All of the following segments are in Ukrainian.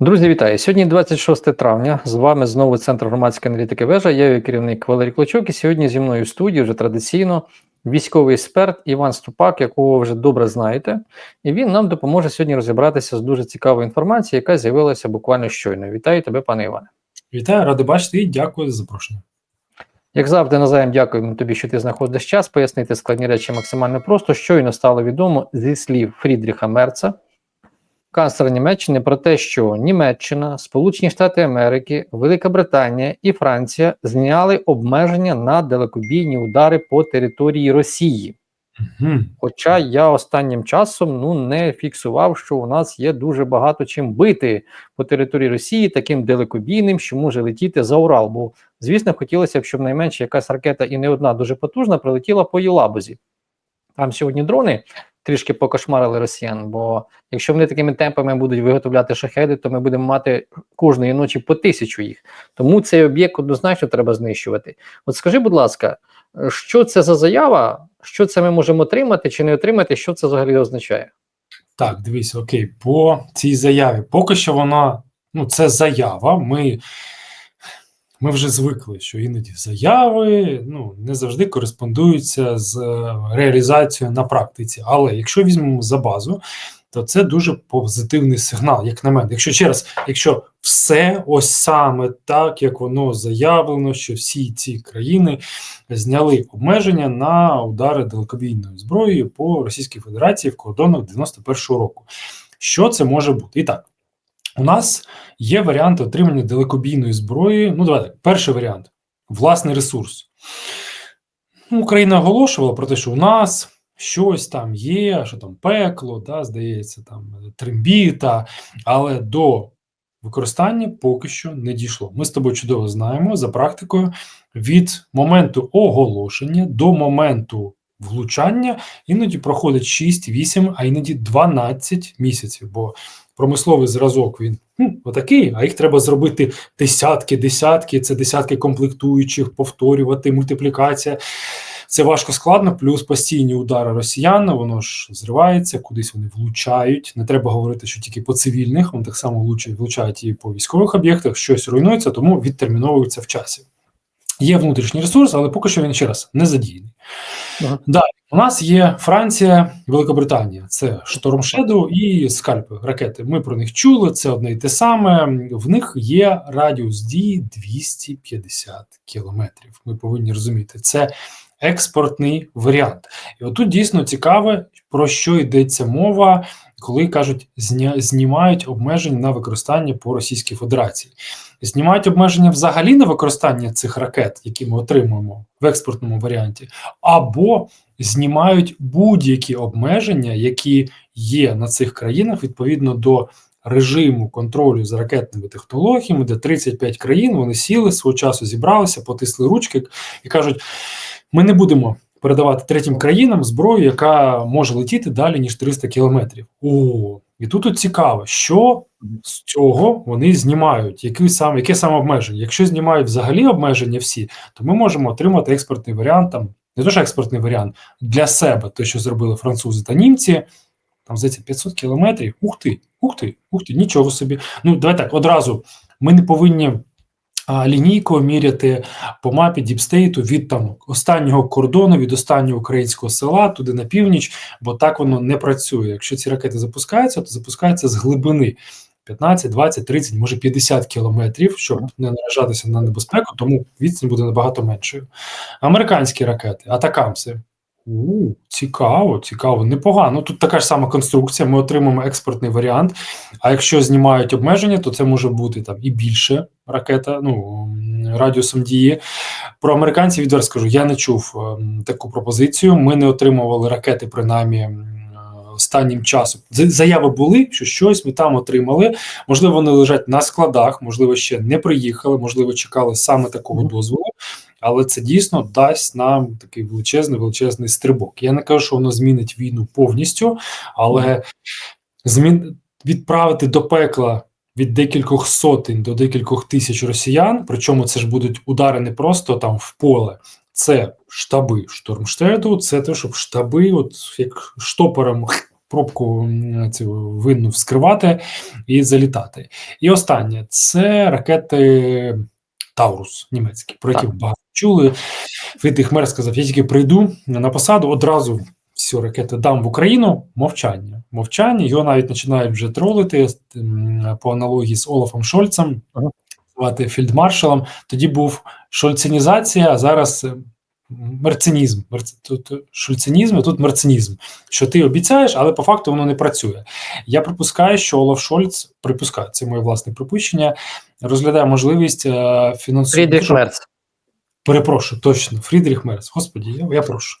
Друзі, вітаю! Сьогодні 26 травня. З вами знову Центр громадської аналітики вежа. Я її керівник Валерій Клочок. І сьогодні зі мною в студії вже традиційно військовий експерт Іван Ступак, якого ви вже добре знаєте. І він нам допоможе сьогодні розібратися з дуже цікавою інформацією, яка з'явилася буквально щойно. Вітаю тебе, пане Іване. Вітаю, радий бачити і дякую за запрошення. Як завжди, назаєм дякуємо тобі, що ти знаходиш час пояснити складні речі максимально просто. Щойно стало відомо зі слів Фрідріха Мерца, канцлера Німеччини, про те, що Німеччина, Сполучені Штати Америки, Велика Британія і Франція зняли обмеження на далекобійні удари по території Росії. Угу. Хоча я останнім часом ну не фіксував, що у нас є дуже багато чим бити по території Росії, таким далекобійним, що може летіти за Урал. Бо, звісно, хотілося б, щоб найменше якась ракета і не одна дуже потужна прилетіла по Єлабузі. Там сьогодні дрони трішки покошмарили росіян. Бо якщо вони такими темпами будуть виготовляти шахеди, то ми будемо мати кожної ночі по тисячу їх. Тому цей об'єкт однозначно треба знищувати. От скажи, будь ласка, що це за заява? Що це ми можемо отримати чи не отримати? Що це взагалі означає? Так, дивіться, окей, по цій заяві. Поки що вона, ну, це заява. Ми ми вже звикли, що іноді заяви ну, не завжди кореспондуються з реалізацією на практиці. Але якщо візьмемо за базу, то це дуже позитивний сигнал, як на мене. Якщо ще раз, якщо все ось саме так, як воно заявлено, що всі ці країни зняли обмеження на удари далекобійною зброєю по Російській Федерації в кордонах 91-го року. Що це може бути? І так, у нас є варіанти отримання далекобійної зброї. Ну, давайте, перший варіант власний ресурс. Україна оголошувала про те, що у нас щось там є, що там пекло, да, здається, там трембіта, але до використання поки що не дійшло. Ми з тобою чудово знаємо за практикою від моменту оголошення до моменту влучання іноді проходить 6, 8, а іноді 12 місяців. Бо промисловий зразок він ну, отакий, а їх треба зробити десятки, десятки, це десятки комплектуючих, повторювати, мультиплікація. Це важко складно, плюс постійні удари росіян, воно ж зривається, кудись вони влучають. Не треба говорити, що тільки по цивільних, вони так само влучають, влучають і по військових об'єктах, щось руйнується, тому відтерміновується в часі. Є внутрішній ресурс, але поки що він ще раз не задіяний. Ага. Далі у нас є Франція, Великобританія. Це Шторм Shadow і скальпи ракети. Ми про них чули. Це одне і те саме. В них є радіус дії 250 кілометрів. Ми повинні розуміти, це експортний варіант. І отут дійсно цікаве, про що йдеться мова, коли кажуть, зня... знімають обмеження на використання по Російській Федерації. Знімають обмеження взагалі на використання цих ракет, які ми отримуємо в експортному варіанті, або знімають будь-які обмеження, які є на цих країнах відповідно до режиму контролю за ракетними технологіями, де 35 країн вони сіли свого часу, зібралися, потисли ручки і кажуть: ми не будемо. Передавати третім країнам зброю, яка може летіти далі ніж 300 кілометрів. О, і тут от цікаво, що з цього вони знімають, які саме яке саме обмеження. Якщо знімають взагалі обмеження всі, то ми можемо отримати експортний варіант, там не то, що експортний варіант для себе, те, що зробили французи та німці. Там здається 500 кілометрів. Ух ти, ух ти, ух ти, нічого собі. Ну, давай так одразу. Ми не повинні лінійкою міряти по мапі Діпстейту від там останнього кордону, від останнього українського села туди на північ, бо так воно не працює. Якщо ці ракети запускаються, то запускаються з глибини 15, 20, 30, може 50 кілометрів, щоб не наражатися на небезпеку, тому відстань буде набагато меншою. Американські ракети, атакамси. У, цікаво, цікаво, непогано. Тут така ж сама конструкція. Ми отримаємо експортний варіант. А якщо знімають обмеження, то це може бути там і більше ракета, ну радіусом дії. Про американців відверто скажу, я не чув е, таку пропозицію. Ми не отримували ракети, принаймні останнім часом. Заяви були, що щось ми там отримали. Можливо, вони лежать на складах, можливо, ще не приїхали, можливо, чекали саме такого дозволу. Але це дійсно дасть нам такий величезний величезний стрибок. Я не кажу, що воно змінить війну повністю, але змін відправити до пекла від декількох сотень до декількох тисяч росіян. Причому це ж будуть удари не просто там в поле, це штаби штормштеду, це те, щоб штаби, от як штопором пробку цю винну вскривати і залітати. І останнє це ракети Таурус німецькі, про які багато чули. Фрідріх Мер сказав: я тільки прийду на посаду, одразу всі ракети дам в Україну. Мовчання. Мовчання. Його навіть починають вже тролити по аналогії з Олафом Шольцем, звати фільдмаршалом. Тоді був шольцинізація, а зараз е, мерцинізм. Мерц... Тут шульцинізм, а тут мерцинізм. Що ти обіцяєш, але по факту воно не працює. Я припускаю, що Олаф Шольц припускаю, це моє власне припущення, розглядає можливість е, фінансування. Фрідріх Мерц. Перепрошую, точно, Фрідріх Мерц. Господі, я, я прошу.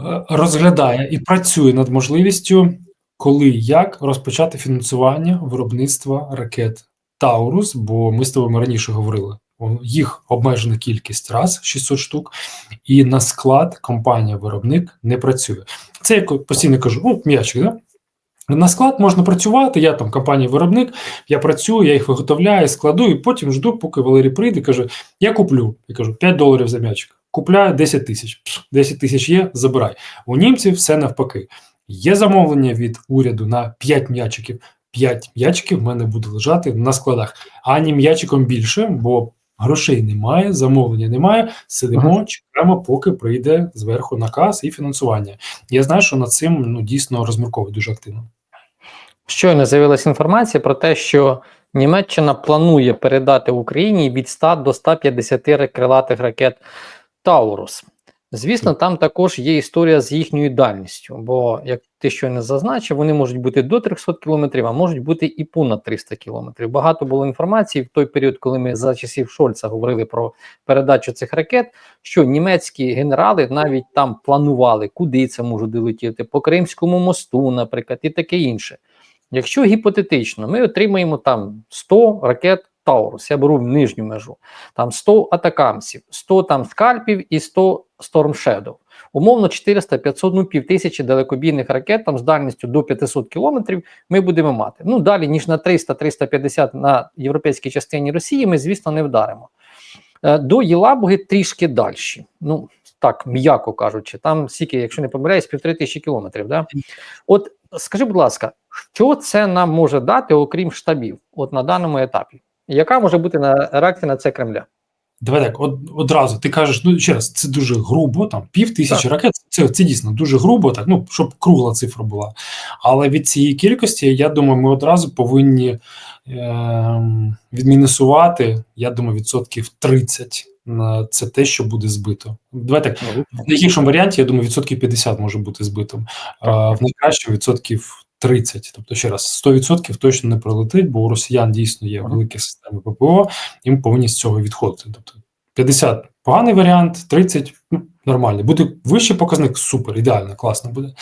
Е, Розглядає і працює над можливістю, коли і як розпочати фінансування виробництва ракет Таурус, бо ми з тобою раніше говорили. Їх обмежена кількість раз 600 штук, і на склад компанія-виробник не працює. Це я ко- постійно кажу: ну, м'ячик, да? На склад можна працювати. Я там компанія-виробник, я працюю, я їх виготовляю, складу, і потім жду, поки Валерій прийде, каже: Я куплю. Я кажу, 5 доларів за м'ячик. Купляю 10 тисяч. Пш, 10 тисяч є, забирай. У німців все навпаки. Є замовлення від уряду на 5 м'ячиків. 5 м'ячиків в мене буде лежати на складах. Ані м'ячиком більше, бо грошей немає, замовлення немає. Сидимо, чекаємо, поки прийде зверху наказ і фінансування. Я знаю, що над цим ну дійсно розмірковують дуже активно. Щойно з'явилася інформація про те, що Німеччина планує передати Україні від 100 до 150 крилатих ракет Таурус. Звісно, там також є історія з їхньою дальністю, бо, як ти щойно зазначив, вони можуть бути до 300 кілометрів, а можуть бути і понад 300 кілометрів. Багато було інформації в той період, коли ми за часів Шольца говорили про передачу цих ракет, що німецькі генерали навіть там планували, куди це може долетіти, по Кримському мосту, наприклад, і таке інше. Якщо гіпотетично ми отримаємо там 100 ракет Таурус, я беру в нижню межу, там 100 атакамсів, 100 там скальпів і 100 Storm Shadow. Умовно 400-500, ну півтисячі далекобійних ракет там з дальністю до 500 кілометрів ми будемо мати. Ну далі, ніж на 300-350 на європейській частині Росії, ми, звісно, не вдаримо. Е, До Єлабуги трішки далі. Ну, так, м'яко кажучи, там стільки, якщо не помиляюсь, півтори тисячі кілометрів. Да? От скажи, будь ласка, що це нам може дати, окрім штабів, от на даному етапі? Яка може бути на реакція на це Кремля? Давай так, од, одразу ти кажеш, ну ще раз, це дуже грубо, там пів тисячі ракет. Це, це дійсно дуже грубо, так ну щоб кругла цифра була. Але від цієї кількості, я думаю, ми одразу повинні е, відмінусувати, я думаю, відсотків 30 на це те, що буде збито. Давай так, в найгіршому варіанті, я думаю, відсотків 50 може бути збитим, а в найкращому відсотків 30. Тобто, ще раз, 100% точно не пролетить, бо у росіян дійсно є великі системи ППО, і ми повинні з цього відходити. Тобто 50 поганий варіант, 30 ну, нормальний. Буде вищий показник, супер, ідеально, класно буде.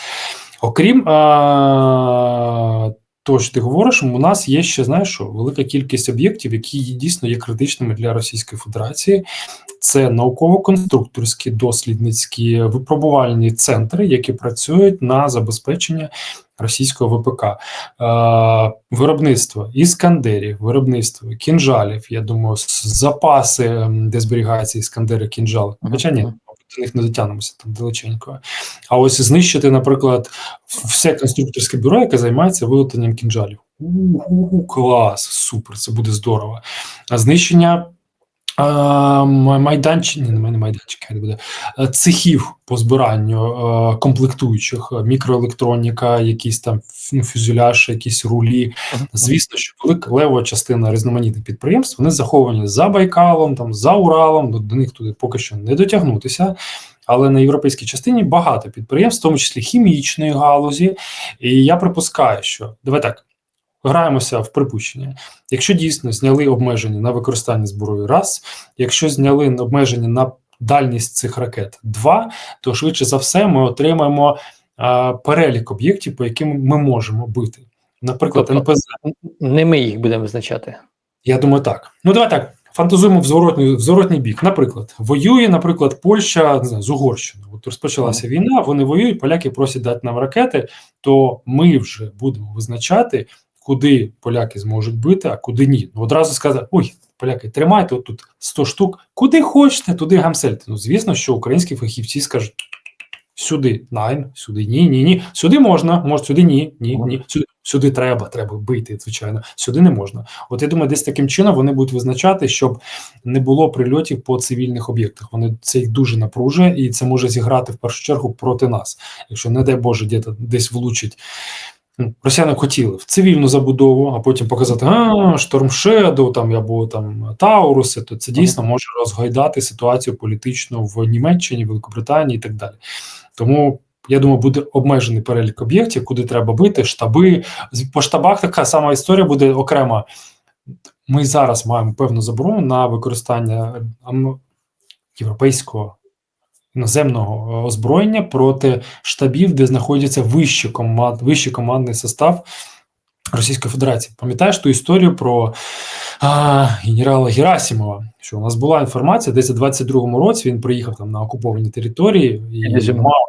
Окрім а, того, що ти говориш, у нас є ще знаєш, що велика кількість об'єктів, які дійсно є критичними для Російської Федерації. Це науково-конструкторські, дослідницькі випробувальні центри, які працюють на забезпечення російського ВПК, е, виробництво іскандерів, виробництво кінжалів. Я думаю, запаси, де зберігаються іскандери, кінжали. Хоча ні. До них не дотягнемося там далеченько. А ось знищити, наприклад, все конструкторське бюро, яке займається виготовленням кінжалів. У-у-у, клас, супер, це буде здорово. А знищення майданчик, ні, не майданчик, не буде цехів по збиранню комплектуючих, мікроелектроніка, якісь там ну, фюзеляж, якісь рулі. Звісно, що велика левова частина різноманітних підприємств вони заховані за Байкалом, там за Уралом. До, до них туди поки що не дотягнутися. Але на європейській частині багато підприємств, в тому числі хімічної галузі. І я припускаю, що давай так. Граємося в припущення. Якщо дійсно зняли обмеження на використання зброї раз, якщо зняли обмеження на дальність цих ракет два, то швидше за все ми отримаємо а, перелік об'єктів, по яким ми можемо бити. Наприклад, Тобто- НПЗ. Не ми їх будемо визначати. Я думаю, так. Ну, давай так. Фантазуємо в зворотній, в зворотній бік. Наприклад, воює, наприклад, Польща не знаю, з Угорщиною. От розпочалася війна, вони воюють, поляки просять дати нам ракети, то ми вже будемо визначати, куди поляки зможуть бити, а куди ні. Ну, одразу сказати: ой, поляки, тримайте от тут 100 штук, куди хочете, туди гамсельте. Ну, звісно, що українські фахівці скажуть: Сюди найн, сюди ні, ні, ні. Сюди можна, може, сюди ні, ні, ні. Сюди, сюди треба, треба бити, звичайно. Сюди не можна. От я думаю, десь таким чином вони будуть визначати, щоб не було прильотів по цивільних об'єктах. Вони це їх дуже напружує, і це може зіграти в першу чергу проти нас. Якщо, не дай Боже, десь, десь влучить. Росіяни хотіли в цивільну забудову, а потім показати а, Шторм Шедоу там або там Тауруси, то це дійсно може розгойдати ситуацію політичну в Німеччині, Великобританії і так далі. Тому я думаю, буде обмежений перелік об'єктів, куди треба бити, штаби. По штабах така сама історія буде окрема. Ми зараз маємо певну заборону на використання європейського іноземного е, озброєння проти штабів, де знаходяться вищі команд, вищий командний состав Російської Федерації. Пам'ятаєш ту історію про а, генерала Герасимова? Що у нас була інформація, десь у 22-му році він приїхав там на окуповані території і мав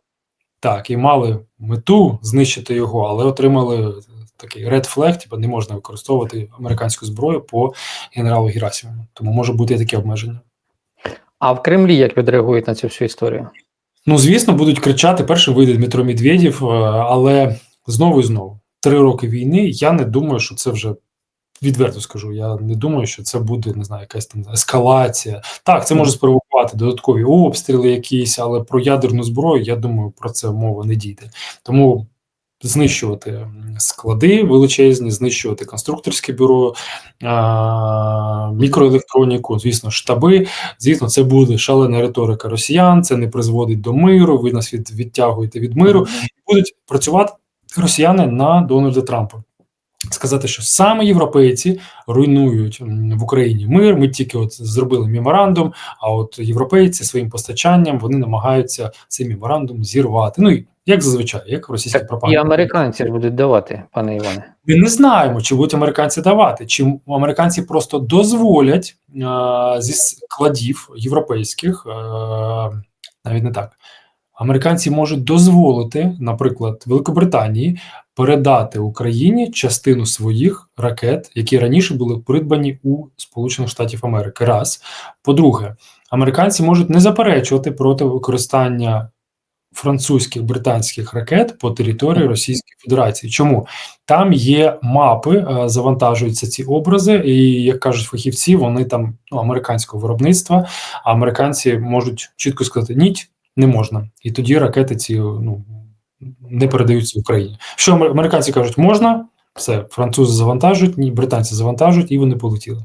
так, і мали мету знищити його, але отримали такий red flag, типу не можна використовувати американську зброю по генералу Герасимову. Тому може бути і таке обмеження. А в Кремлі як відреагують на цю всю історію? Ну, звісно, будуть кричати: першим вийде Дмитро Медведєв, е, але знову і знову три роки війни. Я не думаю, що це вже відверто скажу. Я не думаю, що це буде не знаю, якась там ескалація. Так, це може спровокувати додаткові обстріли, якісь, але про ядерну зброю, я думаю, про це мова не дійде. Тому знищувати склади величезні, знищувати конструкторське бюро, мікроелектроніку, звісно, штаби. Звісно, це буде шалена риторика росіян, це не призводить до миру. Ви нас від, відтягуєте від миру. Будуть працювати росіяни на Дональда Трампа. Сказати, що саме європейці руйнують в Україні мир. Ми тільки от зробили меморандум. А от європейці своїм постачанням вони намагаються цей меморандум зірвати. Ну і як зазвичай, як російська Так, і американці ж будуть давати, пане Іване. Ми не знаємо, чи будуть американці давати, чи американці просто дозволять а, зі складів європейських, а, навіть не так. Американці можуть дозволити, наприклад, Великобританії передати Україні частину своїх ракет, які раніше були придбані у Сполучених Штатів Америки. Раз. По-друге, американці можуть не заперечувати проти використання французьких британських ракет по території Російської Федерації. Чому там є мапи, е, завантажуються ці образи, і як кажуть фахівці, вони там ну, американського виробництва. А американці можуть чітко сказати ні, не можна, і тоді ракети ці ну не передаються Україні. Що американці кажуть, можна, все, французи завантажують, ні, британці завантажують, і вони полетіли.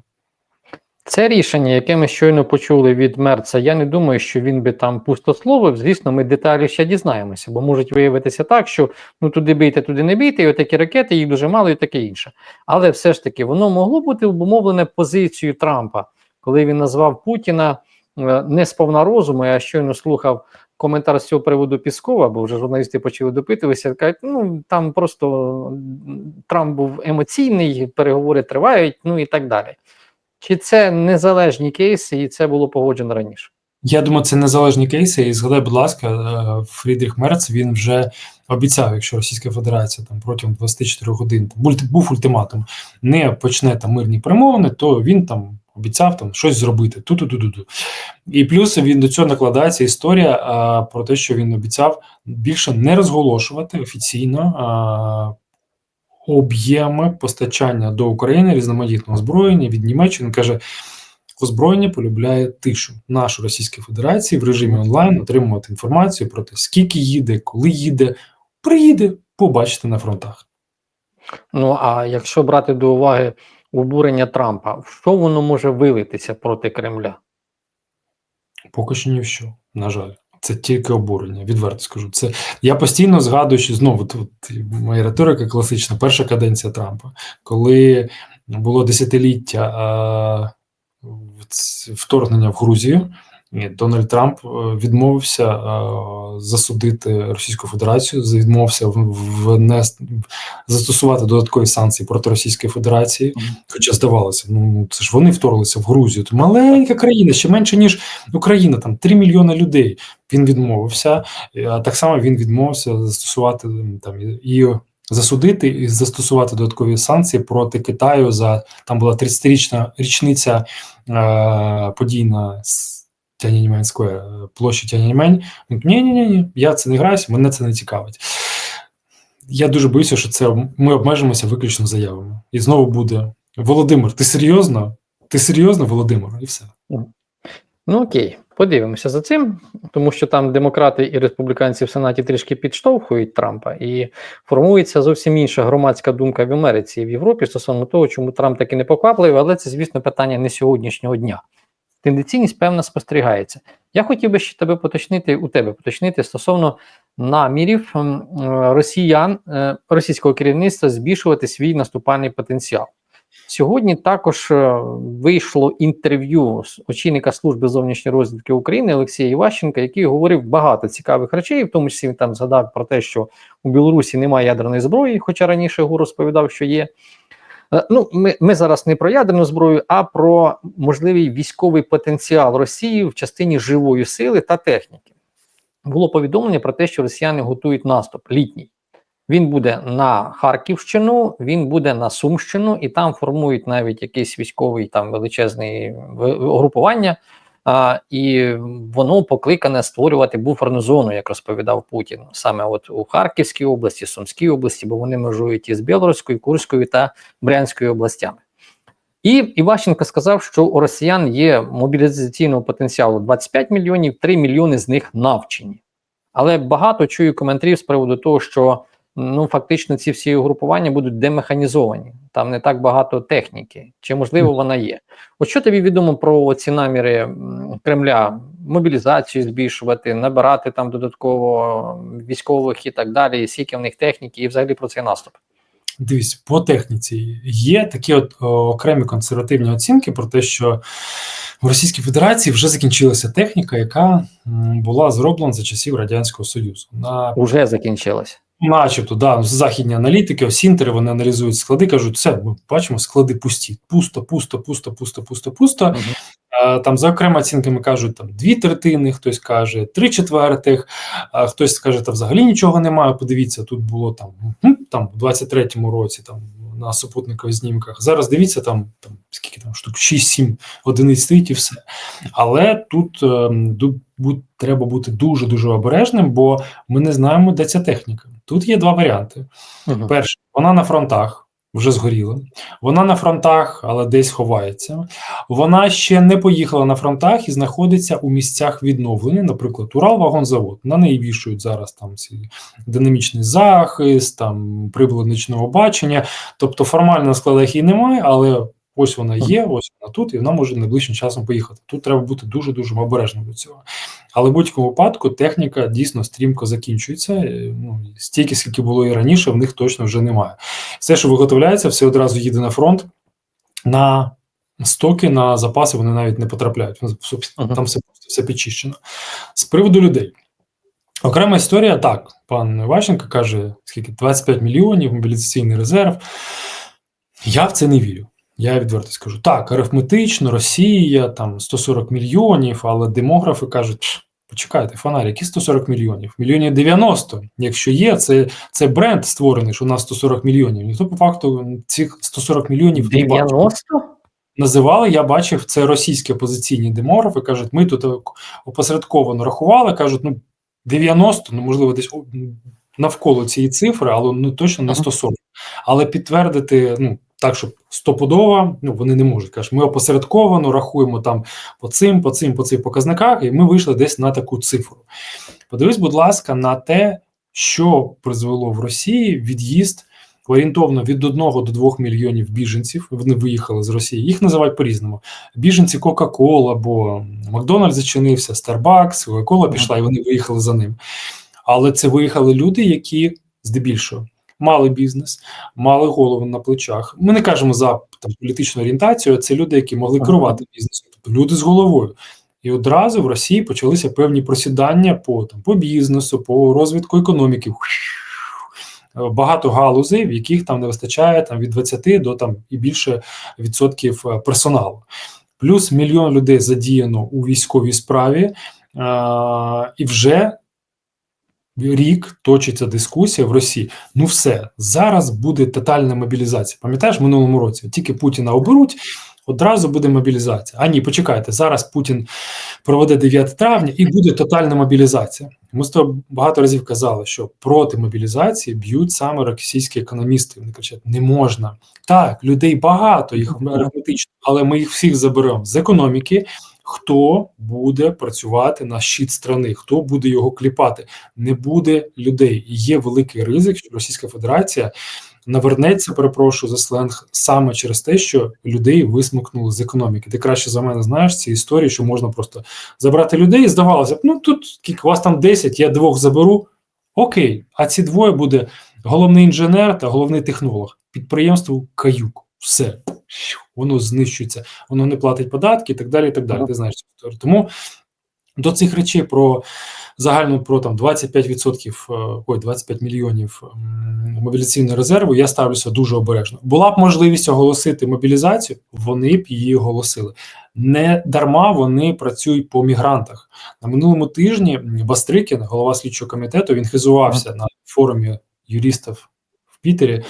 Це рішення, яке ми щойно почули від Мерца, я не думаю, що він би там пустословив. Звісно, ми деталі ще дізнаємося, бо можуть виявитися так, що ну туди бийте, туди не бийте, і отакі ракети, їх дуже мало, і таке інше. Але все ж таки воно могло бути обумовлене позицією Трампа, коли він назвав Путіна е, не сповна розуму. Я щойно слухав коментар з цього приводу Піскова, бо вже журналісти почали допитуватися. Кажуть, ну там просто Трамп був емоційний, переговори тривають, ну і так далі. Чи це незалежні кейси, і це було погоджено раніше? Я думаю, це незалежні кейси. І згадай, будь ласка, е, Фрідріх Мерц він вже обіцяв, якщо Російська Федерація там протягом 24 годин був ультиматум, не почне там мирні перемовини, то він там обіцяв там щось зробити. Ту-ту-ту-ту-ту. І плюс він до цього накладається історія а, про те, що він обіцяв більше не розголошувати офіційно. А, Об'єми постачання до України різноманітного озброєння від Німеччини Він каже, озброєння полюбляє тишу. Наша Російська Федерація в режимі онлайн отримувати інформацію про те, скільки їде, коли їде, приїде, побачите на фронтах. Ну а якщо брати до уваги обурення Трампа, в що воно може вилитися проти Кремля? Поки що ні в що, на жаль. Це тільки обурення, відверто скажу. Це я постійно згадую, що знову тут моя риторика класична, перша каденція Трампа, коли було десятиліття а, вторгнення в Грузію. Дональд Трамп е, відмовився засудити Російську Федерацію, відмовився внести застосувати додаткові санкції проти Російської Федерації. Хоча здавалося, ну це ж вони вторглися в Грузію. То маленька країна, ще менше ніж Україна, там 3 мільйони людей. Він відмовився. Е, А так само він відмовився застосувати там і- засудити і застосувати додаткові санкції проти Китаю за там була 30-річна річниця е, подій на Тяньаньмень Сквер, е, площі Тяньаньмень. Ні, ні, ні, ні, я це не граюсь, мене це не цікавить. Я дуже боюся, що це ми обмежимося виключно заявами. І знову буде Володимир, ти серйозно? Ти серйозно, Володимир? І все. Ну окей, подивимося за цим, тому що там демократи і республіканці в Сенаті трішки підштовхують Трампа, і формується зовсім інша громадська думка в Америці і в Європі стосовно того, чому Трамп таки не поквапливий, але це, звісно, питання не сьогоднішнього дня. Тенденційність певна спостерігається. Я хотів би ще тебе поточнити у тебе поточнити стосовно намірів росіян, е, російського керівництва збільшувати свій наступальний потенціал. Сьогодні також е, вийшло інтерв'ю з очільника служби зовнішньої розвідки України Олексія Іващенка, який говорив багато цікавих речей, в тому числі він там згадав про те, що у Білорусі немає ядерної зброї, хоча раніше ГУР розповідав, що є. Е, Ну, ми, ми зараз не про ядерну зброю, а про можливий військовий потенціал Росії в частині живої сили та техніки. Було повідомлення про те, що росіяни готують наступ літній. Він буде на Харківщину, він буде на Сумщину, і там формують навіть якийсь військовий там величезний угрупування, а, і воно покликане створювати буферну зону, як розповідав Путін, саме от у Харківській області, Сумській області, бо вони межують із Білоруською, Курською та Брянською областями. І Іващенко сказав, що у росіян є мобілізаційного потенціалу 25 мільйонів, 3 мільйони з них навчені. Але багато чую коментарів з приводу того, що ну фактично ці всі угрупування будуть демеханізовані. Там не так багато техніки, чи можливо вона є. От що тобі відомо про ці наміри Кремля мобілізацію збільшувати, набирати там додатково військових і так далі, і скільки в них техніки, і взагалі про цей наступ. Дивись, по техніці є такі от окремі консервативні оцінки про те, що в Російській Федерації вже закінчилася техніка, яка була зроблена за часів Радянського Союзу. На Уже закінчилось. Начебто, да, західні аналітики, осінтери, вони аналізують склади, кажуть, все, ми бачимо, склади пусті. Пусто, пусто, пусто, пусто, пусто, пусто. Мгм. А, Там за окрема оцінками кажуть там дві третини, хтось каже три четвертих, а хтось скаже, та взагалі нічого немає. Подивіться, тут було там, там в 23-му році там на супутникових знімках. Зараз дивіться, там, там скільки там штук 6-7 одиниць стоїть і все. Але тут ем, треба бути дуже дуже обережним, бо ми не знаємо, де ця техніка. Тут є два варіанти. Мгм. Перше, вона на фронтах. Вже згоріла. Вона на фронтах, але десь ховається. Вона ще не поїхала на фронтах і знаходиться у місцях відновлення, наприклад, Уралвагонзавод. На неї вішують зараз там ці динамічний захист, там прибули нічного бачення. Тобто формально на складах її немає, але ось вона є, ось вона тут, і вона може найближчим часом поїхати. Тут треба бути дуже дуже обережним до цього. Але в будь-якому випадку техніка дійсно стрімко закінчується. е, Ну стільки, скільки було і раніше, в них точно вже немає. Все, що виготовляється, все одразу їде на фронт. На стоки, на запаси вони навіть не потрапляють. Там все, все підчищено. З приводу людей. Окрема історія, так, пан Ващенко каже, скільки 25 мільйонів, мобілізаційний резерв. Я в це не вірю. Я відверто скажу. Так, арифметично, Росія, там 140 мільйонів, але демографи кажуть, почекайте, фонарі, які 140 мільйонів? Мільйонів 90. Якщо є, це, це бренд створений, що у нас 140 мільйонів. Ніхто по факту цих 140 мільйонів не бачив. 90? Називали, я бачив, це російські опозиційні демографи. кажуть, ми тут опосередковано рахували, кажуть, ну 90, ну можливо, десь навколо цієї цифри, але ну точно не 140. Але підтвердити, ну так, щоб стопудово, ну вони не можуть. Кажуть, ми опосередковано рахуємо там по цим, по цим, по цим показниках, і ми вийшли десь на таку цифру. Подивись, будь ласка, на те, що призвело в Росії від'їзд орієнтовно від 1 до 2 мільйонів біженців. Вони виїхали з Росії. Їх називають по-різному: біженці Кока-Кола, бо Макдональдс зачинився, Starbucks, Кока-Кола пішла, і вони виїхали за ним. Але це виїхали люди, які здебільшого мали бізнес, мали голову на плечах. Ми не кажемо за там політичну орієнтацію, а це люди, які могли керувати бізнесом, тобто люди з головою. І одразу в Росії почалися певні просідання по там по бізнесу, по розвитку економіки. Багато галузей, в яких там не вистачає там від 20 до там і більше відсотків е, персоналу. Плюс мільйон людей задіяно у військовій справі, е, і вже рік точиться дискусія в Росії. Ну все зараз буде тотальна мобілізація. Пам'ятаєш, в минулому році тільки Путіна оберуть. Одразу буде мобілізація. А ні, почекайте, зараз Путін проведе 9 травня і буде тотальна мобілізація. Ми з тобою багато разів казали, що проти мобілізації б'ють саме російські економісти. Вони кричать: не можна. Так, людей багато, їх арифметично, але ми їх всіх заберемо з економіки. Хто буде працювати на щит страни, хто буде його кліпати? Не буде людей. І є великий ризик, що Російська Федерація навернеться, перепрошую за сленг, саме через те, що людей висмикнули з економіки. Ти краще за мене знаєш ці історії, що можна просто забрати людей. І здавалося б, ну тут скільки, у вас там 10, я двох заберу. Окей, а ці двоє буде головний інженер та головний технолог. Підприємство Каюк. Все. Воно знищується, воно не платить податки і так далі. і так далі. Ти знаєш цю історію. Тому до цих речей про загальну про там 25%, е, ой, 25 мільйонів мобілізаційного резерву я ставлюся дуже обережно. Була б можливість оголосити мобілізацію, вони б її оголосили. Не дарма вони працюють по мігрантах. На минулому тижні Бастрикін, голова слідчого комітету, він хизувався на форумі юристів в Пітері.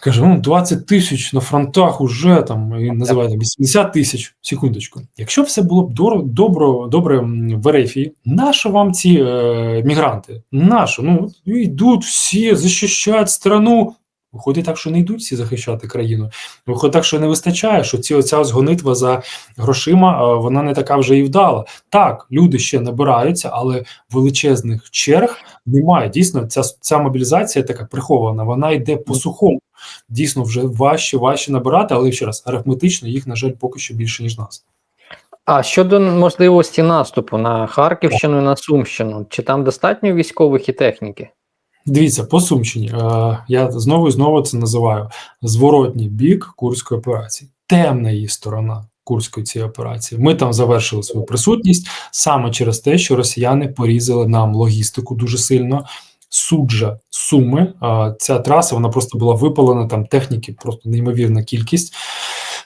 Каже, ну 20 тисяч на фронтах уже там і називає там 80 тисяч. Секундочку. Якщо все було б дор- добро, добре в РФі, нащо вам ці е, мігранти? Нащо? Ну йдуть всі захищають страну. Виходить так, що не йдуть всі захищати країну. Виходить так, що не вистачає, що ці оця гонитва за грошима, е, вона не така вже і вдала. Так, люди ще набираються, але величезних черг немає. Дійсно, ця, ця мобілізація така прихована, вона йде по сухому. Дійсно, вже важче, важче набирати, але ще раз, арифметично їх, на жаль, поки що більше, ніж нас. А щодо можливості наступу на Харківщину і на Сумщину, чи там достатньо військових і техніки? Дивіться, по Сумщині. Е, я знову і знову це називаю зворотній бік Курської операції, темна її сторона Курської цієї операції. Ми там завершили свою присутність саме через те, що росіяни порізали нам логістику дуже сильно. Суджа Суми. Ця траса вона просто була випалена. Там техніки, просто неймовірна кількість.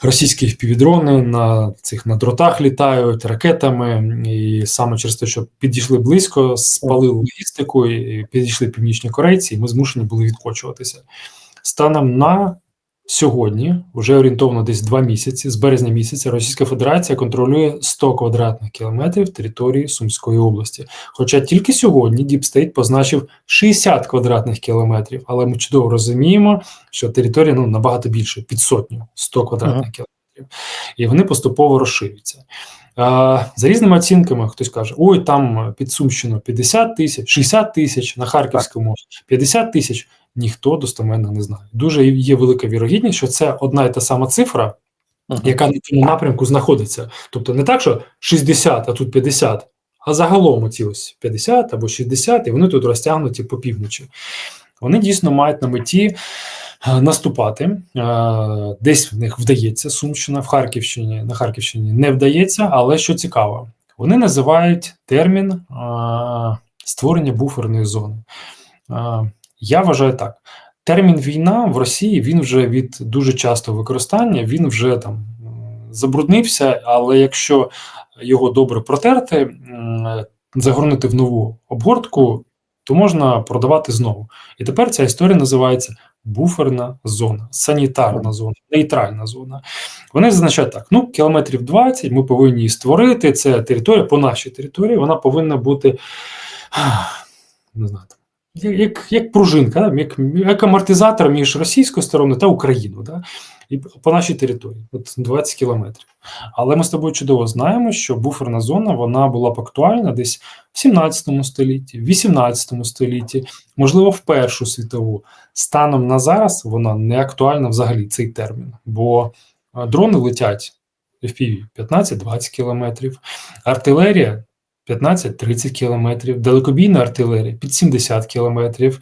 Російські впівдрони на цих на дротах літають ракетами, і саме через те, що підійшли близько, спалили логістику, і підійшли північні корейці, і ми змушені були відкочуватися. Станом на сьогодні, вже орієнтовно десь два місяці, з березня місяця, Російська Федерація контролює 100 квадратних кілометрів території Сумської області. Хоча тільки сьогодні Діпстейт позначив 60 квадратних кілометрів, але ми чудово розуміємо, що територія ну набагато більше під сотню 100 квадратних Ага. кілометрів, і вони поступово розширюються. За різними оцінками, хтось каже: ой, там під Сумщину 50 тисяч, 60 тисяч, на Харківському 50 тисяч. Ніхто достеменно не знає. Дуже є велика вірогідність, що це одна і та сама цифра, Мгм. яка на цьому напрямку знаходиться. Тобто не так, що 60, а тут 50, а загалом оці ось 50 або 60, і вони тут розтягнуті по півночі. Вони дійсно мають на меті е, наступати. Е, Десь в них вдається Сумщина, в Харківщині, на Харківщині не вдається, але що цікаво, вони називають термін е, створення буферної зони. Я вважаю так. Термін війна в Росії він вже від дуже частого використання, він вже там забруднився, але якщо його добре протерти, загорнути в нову обгортку, то можна продавати знову. І тепер ця історія називається буферна зона, санітарна зона, нейтральна зона. Вони зазначають так: ну, кілометрів 20 ми повинні створити. Це територія по нашій території, вона повинна бути не знаю, як, як, пружинка, як, як амортизатор між російською стороною та Україною. Да? І по нашій території, от 20 кілометрів. Але ми з тобою чудово знаємо, що буферна зона вона була б актуальна десь в 17 столітті, в 18 столітті, можливо, в Першу світову. Станом на зараз вона не актуальна взагалі цей термін, бо дрони летять FPV 15-20 кілометрів, артилерія 15-30 кілометрів, далекобійна артилерія під 70 кілометрів,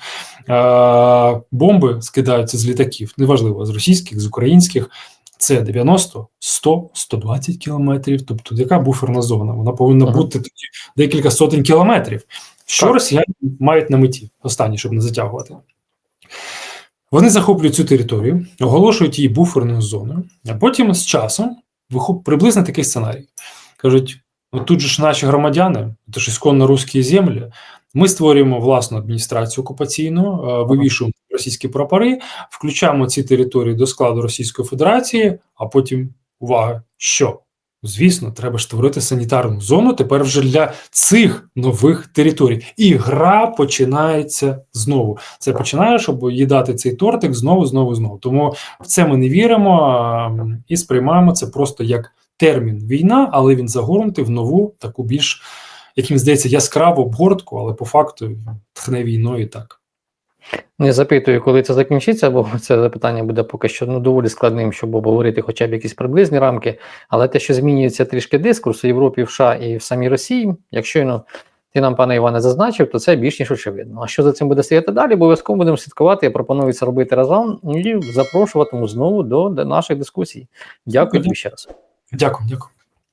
бомби скидаються з літаків, неважливо, з російських, з українських. Це 90, 100, 120 кілометрів. Тобто, яка буферна зона? Вона повинна Ага. бути тоді декілька сотень кілометрів. Що Так. росіяни мають на меті? Останнє, щоб не затягувати. Вони захоплюють цю територію, оголошують її буферною зоною, а потім з часом приблизно такий сценарій. Кажуть: ну тут же ж наші громадяни, це ж ісконно русські землі. Ми створюємо власну адміністрацію окупаційну, е, вивішуємо російські прапори, включаємо ці території до складу Російської Федерації, а потім увага, що звісно, треба ж створити санітарну зону тепер вже для цих нових територій. І гра починається знову. Це починає, щоб їдати цей тортик знову, знову, знову. Тому в це ми не віримо і сприймаємо це просто як термін війна, але він загорнутий в нову таку більш, як мені здається, яскраву обгортку, але по факту тхне війною так. Не запитую, коли це закінчиться, бо це запитання буде поки що ну, доволі складним, щоб обговорити хоча б якісь приблизні рамки. Але те, що змінюється трішки дискурс у Європі, в США і в самій Росії, якщо ну, ти нам, пане Іване, зазначив, то це більш ніж очевидно. А що за цим буде стояти далі? Обов'язково будемо слідкувати. Я пропоную це робити разом і запрошуватиму знову до, до наших дискусій. Дякую тобі ще раз. Дякую, дякую.